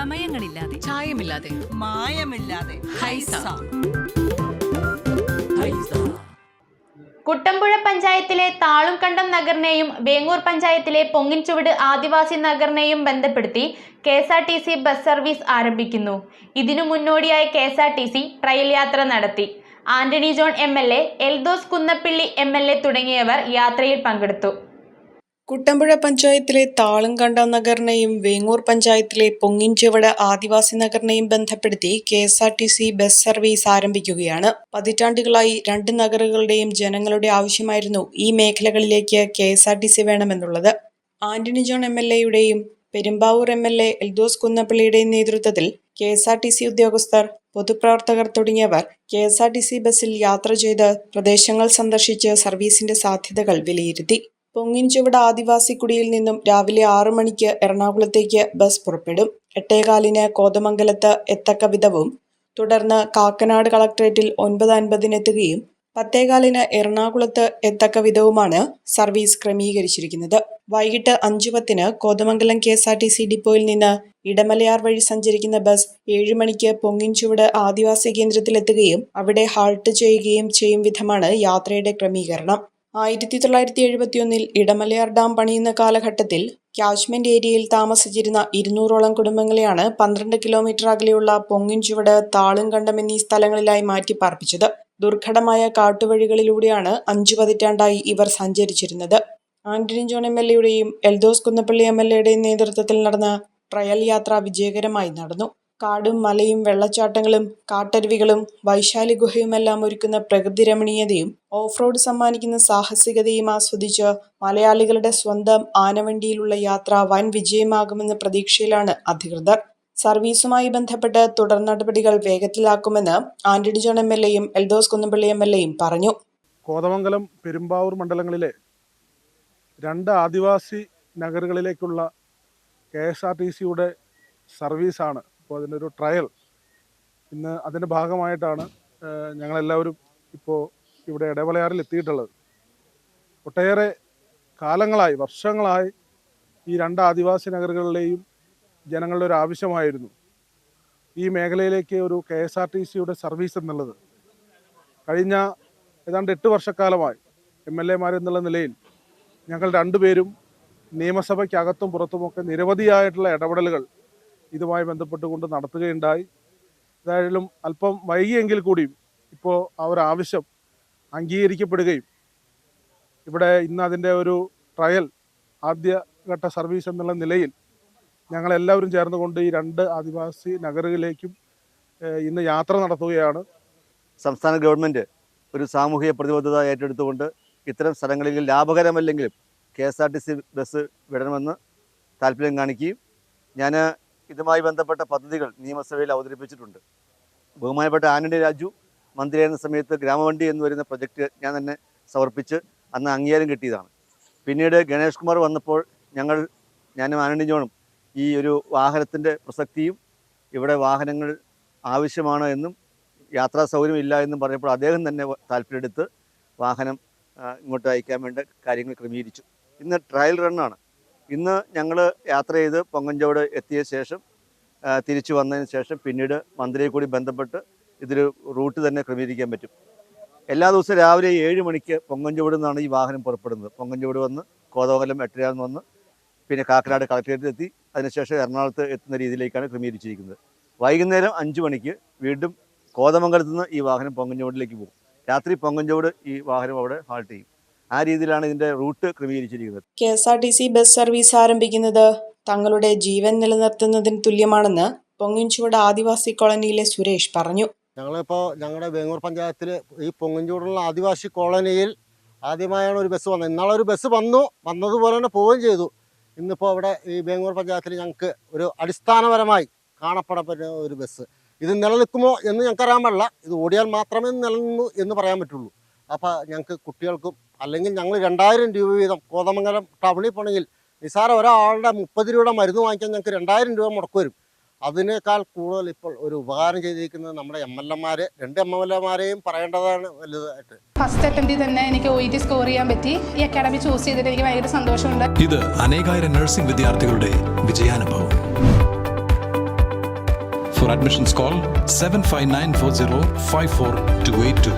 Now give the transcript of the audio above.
ചമയങ്ങളില്ലാതെ ചായമില്ലാതെ. മായമില്ലാതെ. ഹൈസ. കുട്ടമ്പുഴ പഞ്ചായത്തിലെ താളുംകണ്ടം നഗറിനെയും വേങ്ങൂർ പഞ്ചായത്തിലെ പൊങ്ങിൻചുവട് ആദിവാസി നഗറിനെയും ബന്ധപ്പെടുത്തി K S R T C bus service ആരംഭിക്കുന്നു. ഇതിനു മുന്നോടിയായി K S R T C trial യാത്ര നടത്തി. Antony John M L A Eldhose Kunnappilly M L A തുടങ്ങിയവർ യാത്രയിൽ പങ്കെടുത്തു. കുട്ടമ്പുഴ പഞ്ചായത്തിലെ താളുംകണ്ടം നഗറിനെയും വേങ്ങൂർ പഞ്ചായത്തിലെ പൊങ്ങിൻചുവട് ആദിവാസി നഗറിനെയും ബന്ധപ്പെടുത്തി K S R T C bus service ആരംഭിക്കുകയാണ്. പതിറ്റാണ്ടുകളായി രണ്ട് നഗറുകളുടെയും ജനങ്ങളുടെ ആവശ്യമായിരുന്നു ഈ മേഖലകളിലേക്ക് K S R T C വേണമെന്നുള്ളത്. Antony John M L എയുടെയും Perumbavoor M L A Eldhose കുന്നപ്പള്ളിയുടെയും നേതൃത്വത്തിൽ K S R T C ഉദ്യോഗസ്ഥർ പൊതുപ്രവർത്തകർ തുടങ്ങിയവർ K S R T C ബസ്സിൽ യാത്ര ചെയ്ത് പ്രദേശങ്ങൾ സന്ദർശിച്ച് സർവീസിന്റെ സാധ്യതകൾ വിലയിരുത്തി. പൊങ്ങിൻചുവട് ആദിവാസി കുടിയിൽ നിന്നും രാവിലെ ആറു മണിക്ക് എറണാകുളത്തേക്ക് ബസ് പുറപ്പെടും. എട്ടേകാലിന് കോതമംഗലത്ത് എത്തക്ക വിധവും തുടർന്ന് കാക്കനാട് കളക്ട്രേറ്റിൽ ഒൻപത് അൻപതിനെത്തുകയും പത്തേകാലിന് എറണാകുളത്ത് എത്തക്ക വിധവുമാണ് സർവീസ് ക്രമീകരിച്ചിരിക്കുന്നത്. വൈകിട്ട് അഞ്ചു പത്തിന് Kothamangalam K S R T C ഡിപ്പോയിൽ നിന്ന് ഇടമലയാർ വഴി സഞ്ചരിക്കുന്ന ബസ് ഏഴു മണിക്ക് പൊങ്ങിൻചുവട് ആദിവാസി കേന്ദ്രത്തിലെത്തുകയും അവിടെ ഹാൾട്ട് ചെയ്യുകയും ചെയ്യും വിധമാണ് യാത്രയുടെ ക്രമീകരണം. ആയിരത്തി തൊള്ളായിരത്തി എഴുപത്തിയൊന്നിൽ ഇടമലയാർ ഡാം പണിയുന്ന കാലഘട്ടത്തിൽ ക്യാച്ച്മെന്റ് ഏരിയയിൽ താമസിച്ചിരുന്ന ഇരുന്നൂറോളം കുടുംബങ്ങളെയാണ് പന്ത്രണ്ട് കിലോമീറ്റർ അകലെയുള്ള പൊങ്ങിൻചുവട് താളുംകണ്ടം എന്നീ സ്ഥലങ്ങളിലായി മാറ്റി പാർപ്പിച്ചത്. ദുർഘടമായ കാട്ടുവഴികളിലൂടെയാണ് അഞ്ചു പതിറ്റാണ്ടായി ഇവർ സഞ്ചരിച്ചിരുന്നത്. ആന്റണി ജോൺ എം എൽ എയുടെയും എൽദോസ് കുന്നപ്പള്ളി എം എൽ എയുടെയും നേതൃത്വത്തിൽ നടന്ന ട്രയൽ യാത്ര വിജയകരമായി നടന്നു. കാടും മലയും വെള്ളച്ചാട്ടങ്ങളും കാട്ടരുവികളും വൈശാലി ഗുഹയുമെല്ലാം ഒരുക്കുന്ന പ്രകൃതി രമണീയതയും ഓഫ് റോഡ് സമ്മാനിക്കുന്ന സാഹസികതയും ആസ്വദിച്ച് മലയാളികളുടെ സ്വന്തം ആനവണ്ടിയിലുള്ള യാത്ര വൻ വിജയമാകുമെന്ന പ്രതീക്ഷയിലാണ് അധികൃതർ. സർവീസുമായി ബന്ധപ്പെട്ട് തുടർ നടപടികൾ വേഗത്തിലാക്കുമെന്ന് ആന്റണി ജോൺ എം എൽ എയും എൽദോസ് കുന്നംപള്ളി എം എൽ എയും പറഞ്ഞു. കോതമംഗലം പെരുമ്പാവൂർ മണ്ഡലങ്ങളിലെ രണ്ട് ആദിവാസി നഗരങ്ങളിലേക്കുള്ള കെ എസ് ആർ ടി സിയുടെ സർവീസാണ് ഇപ്പോൾ അതിന്റെ ഒരു ട്രയൽ ഇന്ന് അതിന്റെ ഭാഗമായിട്ടാണ് ഞങ്ങളെല്ലാവരും ഇപ്പോൾ ഇവിടെ ഇടവളയാറിൽ എത്തിയിട്ടുള്ളത്. ഒട്ടേറെ കാലങ്ങളായി വർഷങ്ങളായി ഈ രണ്ട് ആദിവാസി നഗരങ്ങളിലെയും ജനങ്ങളുടെ ഒരു ആവശ്യമായിരുന്നു. ഈ മേഖലയിലേക്ക് ഒരു കെ എസ് ആർ ടി സിയുടെ സർവീസ് എന്നുള്ളത്. കഴിഞ്ഞ ഏതാണ്ട് എട്ട് വർഷക്കാലമായി എം എൽ എമാരെന്നുള്ള നിലയിൽ ഞങ്ങൾ രണ്ടുപേരും നിയമസഭയ്ക്കകത്തും പുറത്തുമൊക്കെ നിരവധിയായിട്ടുള്ള ഇടപെടലുകൾ ഇതുമായി ബന്ധപ്പെട്ടുകൊണ്ട് നടത്തുകയുണ്ടായി. ഏതായാലും അല്പം വൈകിയെങ്കിൽ കൂടിയും ഇപ്പോൾ ആ ഒരു ആവശ്യം അംഗീകരിക്കപ്പെടുകയും ഇവിടെ ഇന്ന് അതിന്റെ ഒരു ട്രയൽ ആദ്യഘട്ട സർവീസ് എന്നുള്ള നിലയിൽ ഞങ്ങളെല്ലാവരും ചേർന്നുകൊണ്ട് ഈ രണ്ട് ആദിവാസി നഗരങ്ങളിലേക്കും ഇന്ന് യാത്ര നടത്തുകയാണ്. സംസ്ഥാന ഗവൺമെന്റ് ഒരു സാമൂഹിക പ്രതിബദ്ധത ഏറ്റെടുത്തുകൊണ്ട് ഇത്തരം സ്ഥലങ്ങളിൽ ലാഭകരമല്ലെങ്കിലും K S R T C bus വിടണമെന്ന് താല്പര്യം കാണിക്കുകയും ഞാൻ ഇതുമായി ബന്ധപ്പെട്ട പദ്ധതികൾ നിയമസഭയിൽ അവതരിപ്പിച്ചിട്ടുണ്ട്. ബഹുമാനപ്പെട്ട ആനന്ദി രാജു മന്ത്രിയായിരുന്ന സമയത്ത് ഗ്രാമവണ്ടി എന്ന് വരുന്ന പ്രൊജക്റ്റ് ഞാൻ തന്നെ സമർപ്പിച്ച് അന്ന് അംഗീകാരം കിട്ടിയതാണ്. പിന്നീട് ഗണേഷ് കുമാർ വന്നപ്പോൾ ഞങ്ങൾ ഞാനും ആനന്ദി ജോണും ഈ ഒരു വാഹനത്തിന്റെ പ്രസക്തിയും ഇവിടെ വാഹനങ്ങൾ ആവശ്യമാണ് എന്നും യാത്രാ സൗകര്യം ഇല്ല എന്നും പറഞ്ഞപ്പോൾ അദ്ദേഹം തന്നെ താല്പര്യമെടുത്ത് വാഹനം ഇങ്ങോട്ട് അയക്കാൻ വേണ്ട കാര്യങ്ങൾ ക്രമീകരിച്ചു. ഇന്ന് ട്രയൽ റണ്ണാണ്. ഇന്ന് ഞങ്ങൾ യാത്ര ചെയ്ത് പൊങ്ങഞ്ചോട് എത്തിയ ശേഷം തിരിച്ചു വന്നതിന് ശേഷം പിന്നീട് മന്ത്രിയെ കൂടി ബന്ധപ്പെട്ട് ഇതൊരു റൂട്ട് തന്നെ ക്രമീകരിക്കാൻ പറ്റും. എല്ലാ ദിവസവും രാവിലെ ഏഴ് മണിക്ക് പൊങ്ങഞ്ചോട് നിന്നാണ് ഈ വാഹനം പുറപ്പെടുന്നത്. പൊങ്ങഞ്ചോട് വന്ന് കോതമംഗലം എട്ടരയാന്ന് വന്ന് പിന്നെ കാക്കനാട് കളക്ടറേറ്റിൽ എത്തി. അതിനുശേഷം എറണാകുളത്ത് എത്തുന്ന രീതിയിലേക്കാണ് ക്രമീകരിച്ചിരിക്കുന്നത്. വൈകുന്നേരം അഞ്ച് മണിക്ക് വീണ്ടും കോതമംഗലത്ത് നിന്ന് ഈ വാഹനം പൊങ്ങഞ്ചോടിലേക്ക് പോകും. രാത്രി പൊങ്ങഞ്ചോട് ഈ വാഹനം അവിടെ ഹാൾട്ട് ചെയ്യും. ആ രീതിയിലാണ് ഇതിന്റെ റൂട്ട് ക്രമീകരിച്ചിരിക്കുന്നത്. K S R T C bus service ആരംഭിക്കുന്നത് തങ്ങളുടെ ജീവൻ നിലനിർത്തുന്നതിന് തുല്യമാണെന്ന് പൊങ്ങിൻചൂട് ആദിവാസി കോളനിയിലെ സുരേഷ് പറഞ്ഞു. ഞങ്ങളിപ്പോൾ ഞങ്ങളുടെ വേങ്ങൂർ പഞ്ചായത്തിൽ ഈ പൊങ്ങിൻചൂടുള്ള ആദിവാസി കോളനിയിൽ ആദ്യമായാണ് ഒരു ബസ് വന്നത്. ഇന്നാളെ ഒരു ബസ് വന്നു വന്നതുപോലെ തന്നെ പോവുകയും ചെയ്തു. ഇന്നിപ്പോ ഇവിടെ ഈ വേങ്ങൂർ പഞ്ചായത്തിൽ ഞങ്ങൾക്ക് ഒരു അടിസ്ഥാനപരമായി കാണപ്പെടപ്പെടുന്ന ഒരു ബസ്. ഇത് നിലനിൽക്കുമോ എന്ന് ഞങ്ങൾക്കറിയാൻ പാടില്ല. ഇത് ഓടിയാൽ മാത്രമേ നിലനിന്നു എന്ന് പറയാൻ പറ്റുള്ളൂ. അപ്പോൾ ഞങ്ങൾക്ക് കുട്ടികൾക്കും അല്ലെങ്കിൽ ഞങ്ങൾ രണ്ടായിരം രൂപ വീതം കോതമംഗലം ടൗണിൽ പോണെങ്കിൽ നിസാര ഒരാളുടെ മുപ്പത് രൂപയുടെ മരുന്ന് വാങ്ങിക്കാൻ ഞങ്ങൾക്ക് രണ്ടായിരം രൂപ മുടക്ക് വരും. അതിനേക്കാൾ കൂടുതൽ ഇപ്പോൾ ഒരു ഉപകാരം ചെയ്തിരിക്കുന്നത് നമ്മുടെ എം എൽ എമാർ രണ്ട് എം എൽ എമാരെയും പറയേണ്ടതാണ് വലുതായിട്ട്. ഫസ്റ്റ് അറ്റംപ്റ്റിൽ തന്നെ എനിക്ക് ഒ ഇ ടി സ്കോർ ചെയ്യാൻ പറ്റി. ഈ അക്കാഡമി ചൂസ് ചെയ്തിട്ട് എനിക്ക് ഭയങ്കര സന്തോഷമുണ്ട്. ഇത് അനേകായിരം നഴ്സിംഗ് വിദ്യാർത്ഥികളുടെ വിജയാനുഭവം. For admissions, call 75940 54282.